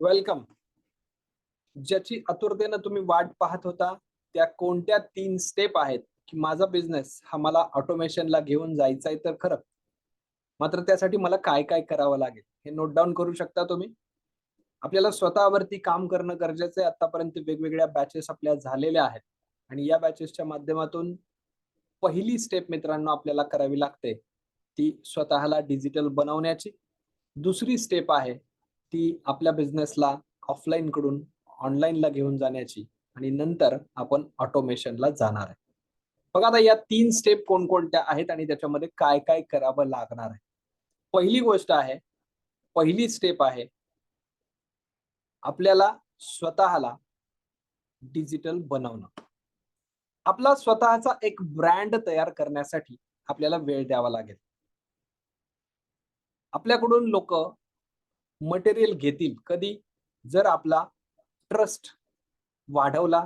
Welcome ज्याची आतुरतेनं तुम्ही वाट पाहत होता त्या कोणत्या तीन स्टेप आहेत की माझा बिझनेस हा मला ऑटोमेशनला घेऊन जायचा आहे तर खरं? मात्र त्यासाठी मला काय काय करावं लागेल हे नोट डाऊन करू शकता तुम्ही? आपल्याला स्वतःवरती काम करणं गरजेचं आहे आतापर्यंत वेगवेगळ्या बॅचेस आपल्या झालेल्या आहेत. आणि या बॅचेसच्या माध्यमातून पहिली स्टेप मित्रांनो आपल्याला करावी लागते ती स्वतःला डिजिटल बनवण्याची. दुसरी स्टेप आहे ती आपल्या बिझनेसला ऑफलाईन कडून ऑनलाईनला घेऊन जाण्याची आणि नंतर आपण ऑटोमेशनला जाणार आहे. बघा आता या तीन स्टेप कोणकोणत्या आहेत आणि त्याच्यामध्ये काय काय करावं लागणार आहे. पहिली गोष्ट आहे पहिली स्टेप आहे आपल्याला स्वतःला डिजिटल बनवणं. आपला स्वतःचा एक ब्रँड तयार करण्यासाठी आपल्याला वेळ द्यावा लागेल. आपल्याकडून लोक मटेरियल घेतील. कधी? जर आपला ट्रस्ट वाढवला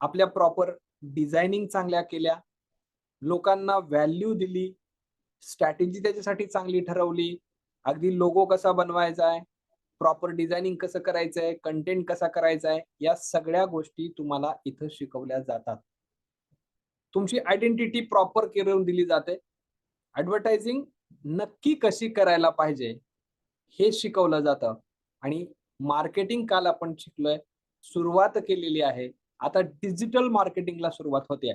आपल्या प्रॉपर डिझायनिंग चांगल्या केल्या लोकांना व्हॅल्यू दिली स्ट्रॅटेजी त्याच्यासाठी चांगली ठरवली अगदी लोगो कसा बनवायचा आहे प्रॉपर डिझायनिंग कसं करायचं आहे कंटेंट कसा करायचा आहे या सगळ्या गोष्टी तुम्हाला इथं शिकवल्या जातात. तुमची आयडेंटिटी प्रॉपर करून दिली जाते. ऍडव्हर्टायझिंग नक्की कशी करायला पाहिजे? हे शिकवलं जातं. आणि मार्केटिंग काल आपण शिकलोय सुरुवात केलेली आहे. आता डिजिटल मार्केटिंगला सुरुवात होते.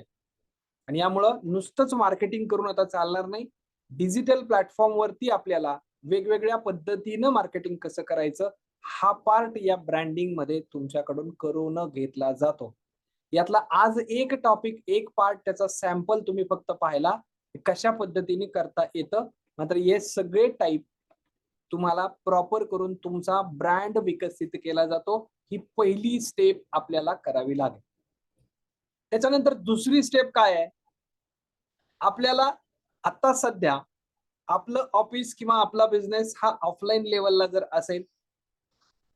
आणि यामुळं नुसतंच मार्केटिंग करून आता चालणार नाही. डिजिटल प्लॅटफॉर्मवरती आपल्याला वेगवेगळ्या पद्धतीनं मार्केटिंग कसं करायचं हा पार्ट या ब्रँडिंगमध्ये तुमच्याकडून करून घेतला जातो. यातला आज एक टॉपिक एक पार्ट त्याचा सॅम्पल तुम्ही फक्त पाहिला कशा पद्धतीने करता येतं? मात्र हे सगळे टाईप तुम्हाला प्रॉपर करून तुमचा ब्रँड विकसित केला जातो ही पहिली स्टेप आपल्याला करावी लागेल. त्याच्यानंतर दुसरी स्टेप काय आहे? आपल्याला आता सध्या आपलं ऑफिस किंवा आपला बिझनेस हा ऑफलाईन लेवलला जर असेल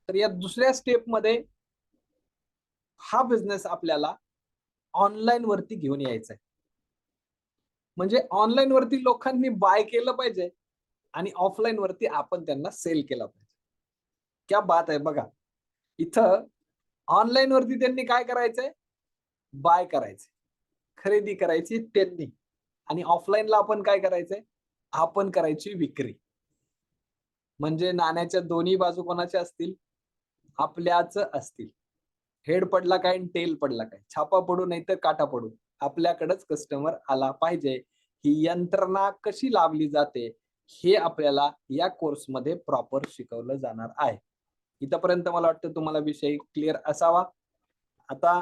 तर या दुसऱ्या स्टेपमध्ये हा बिझनेस आपल्याला ऑनलाईन वरती घेऊन यायचा आहे म्हणजे ऑनलाईन वरती लोकांनी बाय केलं पाहिजे आणि ऑफलाईन वरती आपण त्यांना सेल केला पाहिजे. क्या बात आहे बघा. इथं ऑनलाईन वरती त्यांनी काय करायचंय? बाय करायचे खरेदी करायची त्यांनी. आणि ऑफलाईनला आपण काय करायचंय? आपण करायची विक्री. म्हणजे नाण्याच्या दोन्ही बाजू कोणाच्या असतील? आपल्याच असतील. हेड पडला काय टेल पडला काय? छापा पडू नाही तर काटा पडू. आपल्याकडेच कस्टमर आला पाहिजे. ही यंत्रणा कशी लावली जाते? हे आपल्याला या कोर्समध्ये प्रॉपर शिकवलं जाणार आहे. इथपर्यंत मला वाटतं तुम्हाला विषय क्लिअर असावा. आता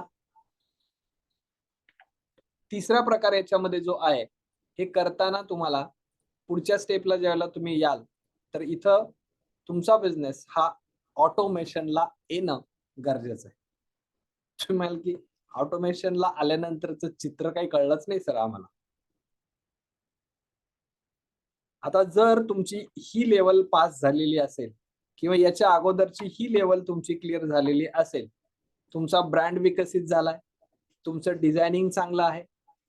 तिसरा प्रकार याच्यामध्ये जो आहे हे करताना तुम्हाला पुढच्या स्टेपला ज्यावेळेला तुम्ही याल तर इथं तुमचा बिझनेस हा ऑटोमेशनला येणं गरजेचं आहे. तुम्ही म्हणाल की ऑटोमेशनला आल्यानंतरच चित्र काही कळलंच नाही सर आम्हाला. आता जर तुमची ही लेवल पास झालेली असेल किंवा याच्या अगोदरची ही लेवल तुमची क्लिअर झालेली असेल तुमचा ब्रँड विकसित झालाय तुमचं डिझायनिंग चांगलं आहे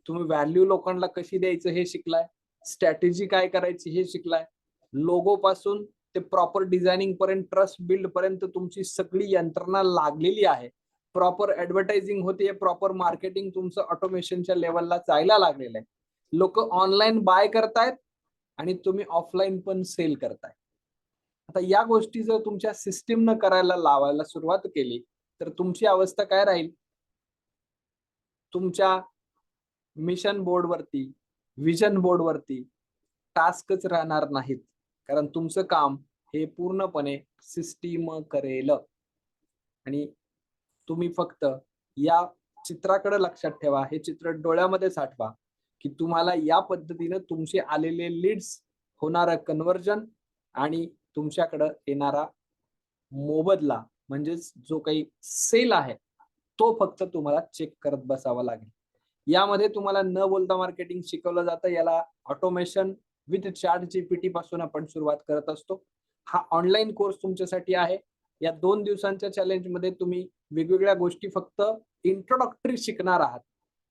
तुम्ही व्हॅल्यू लोकांना कशी द्यायचं हे शिकलाय स्ट्रॅटेजी काय करायची हे शिकलाय लोगो पासून ते प्रॉपर डिझायनिंग पर्यंत ट्रस्ट बिल्ड पर्यंत तुमची सगळी यंत्रणा लागलेली आहे. प्रॉपर ऍडव्हर्टायझिंग होते प्रॉपर मार्केटिंग तुमचं ऑटोमेशनच्या लेवलला जायला लागलेलं आहे. लोक ऑनलाईन बाय करतायत आणि तुम्ही ऑफलाईन पण सेल करताय. आता या गोष्टी जर तुमच्या सिस्टीमनं करायला लावायला सुरुवात केली तर तुमची अवस्था काय राहील? तुमच्या मिशन बोर्डवरती विजन बोर्डवरती टास्कच राहणार नाहीत. कारण तुमचं काम हे पूर्णपणे सिस्टीम करेल. आणि तुम्ही फक्त या चित्राकडे लक्षात ठेवा हे चित्र डोळ्यामध्ये साठवा. की तुम्हाला या पद्धतीनं तुमचे आलेले लीड्स होणारं कन्वर्जन आणि तुमच्याकडं येणारा मोबदला म्हणजेच जो काही सेल आहे तो फक्त तुम्हाला चेक करत बसावा लागेल. यामध्ये तुम्हाला न बोलता मार्केटिंग शिकवलं जातं. याला ऑटोमेशन विथ चार्ट जीपीटी पासून आपण सुरुवात करत असतो. हा ऑनलाईन कोर्स तुमच्यासाठी आहे. या दोन दिवसांच्या चॅलेंजमध्ये तुम्ही वेगवेगळ्या गोष्टी फक्त इंट्रोडक्टरी शिकणार आहात.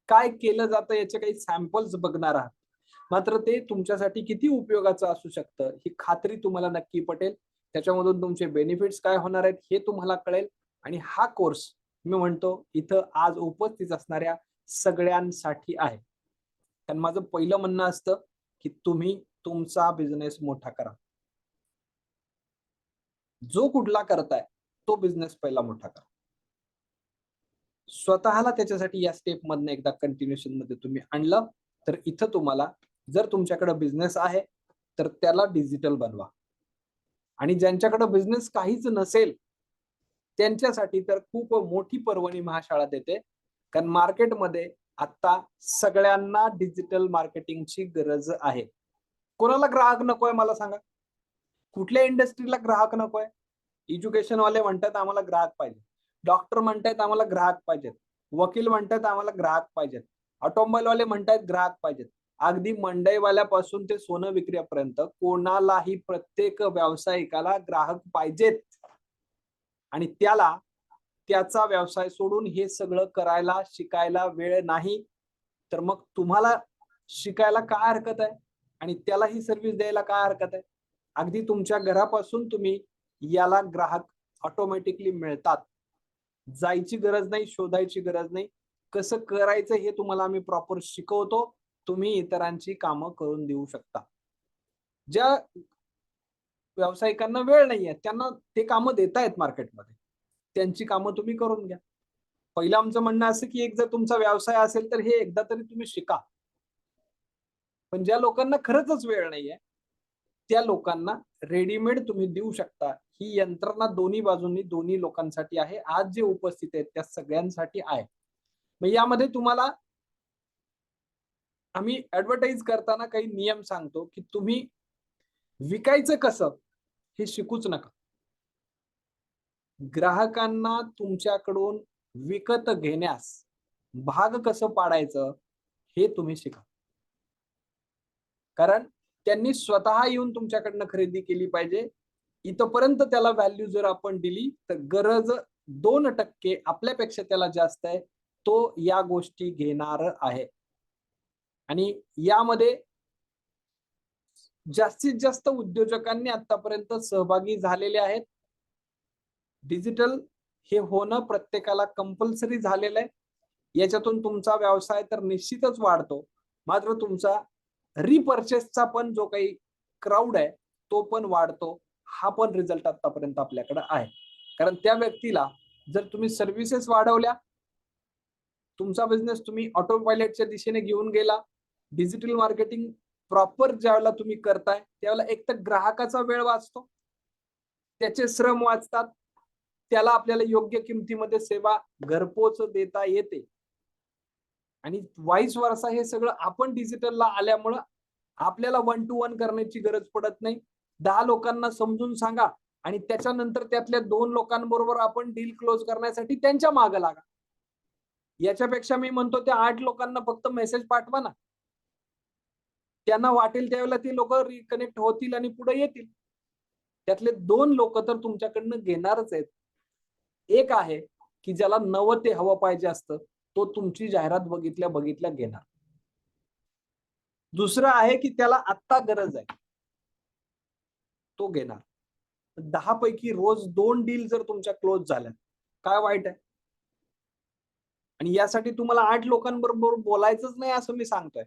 काय केलं जातं याचे काही सॅम्पल्स बघणार आहात. मात्र ते तुमच्यासाठी किती उपयोगाचं असू शकतं ही खात्री तुम्हाला नक्की पटेल. त्याच्यामधून तुमचे बेनिफिट्स काय होणार आहेत हे तुम्हाला कळेल. आणि हा कोर्स मी म्हणतो इथं आज उपस्थित असणाऱ्या सगळ्यांसाठी आहे. कारण माझं पहिलं म्हणणं असतं की तुम्ही तुमचा बिझनेस मोठा करा. जो कुठला करताय तो बिझनेस पहिला मोठा करा. स्वतःला त्याच्यासाठी या स्टेप मधनं एकदा कंटिन्युएशनमध्ये तुम्ही आणलं तर इथं तुम्हाला जर तुमच्याकडे बिझनेस आहे तर त्याला डिजिटल बनवा. आणि ज्यांच्याकडे बिझनेस काहीच नसेल त्यांच्यासाठी तर खूप मोठी पर्वणी महाशाळा देते. कारण मार्केटमध्ये आता सगळ्यांना डिजिटल मार्केटिंगची गरज आहे. कोणाला ग्राहक नकोय मला सांगा. कुठल्या इंडस्ट्रीला ग्राहक नकोय? एज्युकेशन वाले म्हणतात आम्हाला ग्राहक पाहिजे. डॉक्टर म्हणतायत आम्हाला ग्राहक पाहिजेत. वकील म्हणतात आम्हाला ग्राहक पाहिजेत. ऑटोमोबाईलवाले म्हणतायत ग्राहक पाहिजेत. अगदी मंडईवाल्यापासून ते सोनं विक्रीपर्यंत कोणालाही प्रत्येक व्यावसायिकाला ग्राहक पाहिजेत. आणि त्याला त्याचा व्यवसाय सोडून हे सगळं करायला शिकायला वेळ नाही. तर मग तुम्हाला शिकायला काय हरकत आहे? आणि त्याला ही सर्व्हिस द्यायला काय हरकत आहे? अगदी तुमच्या घरापासून तुम्ही याला ग्राहक ऑटोमॅटिकली मिळतात. जायची गरज नाही शोधायची गरज नाही. कसं करायचं हे तुम्हाला आम्ही प्रॉपर शिकवतो. तुम्ही इतरांची कामं करून देऊ शकता. ज्या व्यावसायिकांना वेळ नाहीये त्यांना ते कामं देतायत मार्केटमध्ये. त्यांची कामं तुम्ही करून घ्या. पहिलं आमचं म्हणणं असं की एक जर तुमचा व्यवसाय असेल तर हे एकदा तरी तुम्ही शिका. पण ज्या लोकांना खरंच वेळ नाहीये त्या लोकांना रेडीमेड तुम्ही देऊ शकता. ही यंत्रणा दोन्ही बाजूंनी दोन्ही लोकांसाठी आहे. आज जे उपस्थित आहेत त्या सगळ्यांसाठी आहे. मग यामध्ये तुम्हाला आम्ही ऍडव्हर्टाईज करताना काही नियम सांगतो की तुम्ही विकायचं कसं हे शिकूच नका. ग्राहकांना तुमच्याकडून विकत घेण्यास भाग कसं पाडायचं हे तुम्ही शिका. कारण त्यांनी स्वतः येऊन तुमच्याकडनं खरेदी केली पाहिजे इथपर्यंत त्याला व्हॅल्यू जर आपण दिली तर गरज दोन टक्के आपल्यापेक्षा त्याला जास्त आहे तो या गोष्टी घेणार आहे. आणि यामध्ये जास्तीत जास्त उद्योजकांनी आतापर्यंत सहभागी झालेले आहेत. डिजिटल हे होणं प्रत्येकाला कंपल्सरी झालेलं आहे. याच्यातून तुमचा व्यवसाय तर निश्चितच वाढतो. मात्र तुमचा रिपर्चेसचा पण जो काही क्राऊड आहे तो पण वाढतो. हा पण रिझल्ट आतापर्यंत आपल्याकडे आहे. कारण त्या व्यक्तीला जर तुम्ही सर्व्हिसेस वाढवल्या तुमचा बिझनेस तुम्ही ऑटो पायलटच्या दिशेने घेऊन गेला डिजिटल मार्केटिंग प्रॉपर ज्यावेळेला तुम्ही करताय त्यावेळेला एक तर ग्राहकाचा वेळ वाचतो त्याचे श्रम वाचतात त्याला आपल्याला योग्य किमतीमध्ये सेवा घरपोच देता येते. आणि वाईस वर्षा हे सगळं आपण डिजिटलला आल्यामुळं आपल्याला वन टू वन करण्याची गरज पडत नाही. दहा लोकांना समजून सांगा आणि त्याच्यानंतर त्यातल्या दोन लोकांबरोबर आपण डील क्लोज करण्यासाठी त्यांच्या माग लागा. याच्यापेक्षा मी म्हणतो त्या आठ लोकांना फक्त मेसेज पाठवा ना. त्यांना वाटेल त्यावेळेला ती लोक रिकनेक्ट होतील आणि पुढे येतील. त्यातले दोन लोक तर तुमच्याकडनं घेणारच आहेत. एक आहे की ज्याला नवं ते हवं पाहिजे असतं तो तुमची जाहिरात बघितल्या बघितल्या घेणार. दुसरं आहे की त्याला आत्ता गरज आहे. तो घेणार. दहा पैकी रोज दोन डील जर तुमच्या क्लोज झाल्या काय वाईट आहे? आणि यासाठी तुम्हाला आठ लोकांबरोबर बोलायचंच नाही असं मी सांगतोय.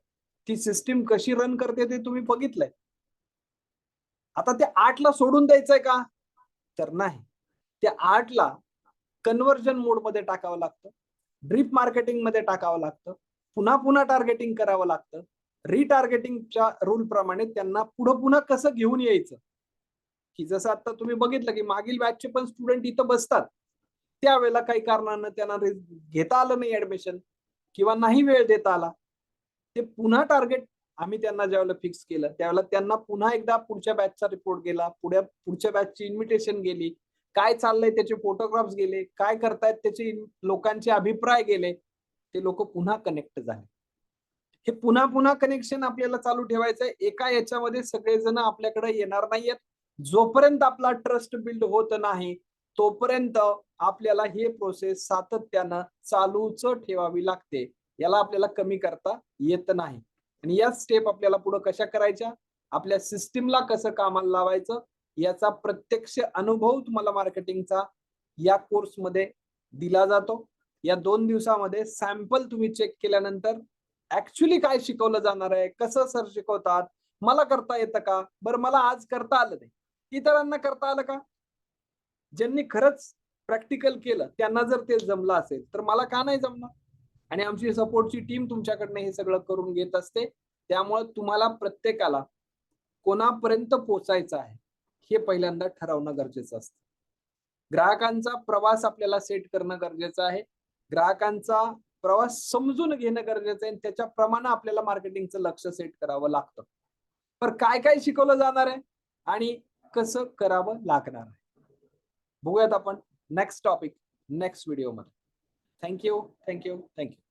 ती सिस्टीम कशी रन करते ते तुम्ही बघितलंय. आता ते आठला सोडून द्यायचंय का? तर नाही. त्या आठला कन्व्हर्जन मोडमध्ये टाकावं लागतं. ड्रीप मार्केटिंगमध्ये टाकावं लागतं. पुन्हा पुन्हा टार्गेटिंग करावं लागतं. रिटार्गेटिंगच्या रूल प्रमाणे त्यांना पुढं पुन्हा कसं घेऊन यायचं? की जसं आता तुम्ही बघितलं की मागील बॅचचे पण स्टुडंट इथं बसतात. त्यावेळेला काही कारणानं त्यांना घेता आलं नाही ऍडमिशन किंवा नाही वेळ देता आला. ते पुन्हा टार्गेट आम्ही त्यांना ज्यावेळेला फिक्स केलं त्यावेळेला त्यांना पुन्हा एकदा पुढच्या बॅचचा रिपोर्ट गेला पुढ्या पुढच्या बॅचची इन्व्हिटेशन गेली. काय चाललंय त्याचे फोटोग्राफ्स गेले काय करतायत त्याचे लोकांचे अभिप्राय गेले ते लोक पुन्हा कनेक्ट झाले. हे पुन्हा पुन्हा कनेक्शन आपल्याला चालू ठेवायचं एका याच्यामध्ये सगळेजण आपल्याकडे येणार नाहीयेत. जोपर्यंत आपला ट्रस्ट बिल्ड होत नाही तोपर्यंत आपल्याला हे प्रोसेस सातत्यानं चालूच ठेवावी लागते. याला आपल्याला कमी करता येत नाही. आणि या स्टेप आपल्याला पुढे कशा करायच्या? आपल्या सिस्टीमला कसं कामाला लावायचं? याचा प्रत्यक्ष अनुभव तुम्हाला मार्केटिंगचा या कोर्समध्ये दिला जातो. या दोन दिवसामध्ये सॅम्पल तुम्ही चेक केल्यानंतर ऍक्च्युली काय शिकवलं जाणार आहे? कसं सर शिकवतात? मला करता येतं का? बरं मला आज करता आलं नाही. इतरांना करता आलं का? ज्यांनी खरंच प्रॅक्टिकल केलं त्यांना जर ते जमलं असेल तर मला का नाही जमणार? आणि आमची सपोर्टची टीम तुमच्याकडनं हे सगळं करून घेत असते. त्यामुळे तुम्हाला प्रत्येकाला कोणापर्यंत पोचायचं आहे हे पहिल्यांदा ठरवणं गरजेचं असतं. ग्राहकांचा प्रवास आपल्याला सेट करणं गरजेचं आहे. ग्राहकांचा प्रवास समजून घेणं गरजेचं आहे. त्याच्याप्रमाणे आपल्याला मार्केटिंगचं लक्ष सेट करावं लागतं. तर काय काय शिकवलं जाणार आहे? आणि कसं करावं लागणार आहे? बघूयात आपण नेक्स्ट टॉपिक नेक्स्ट व्हिडिओमध्ये thank you thank you thank you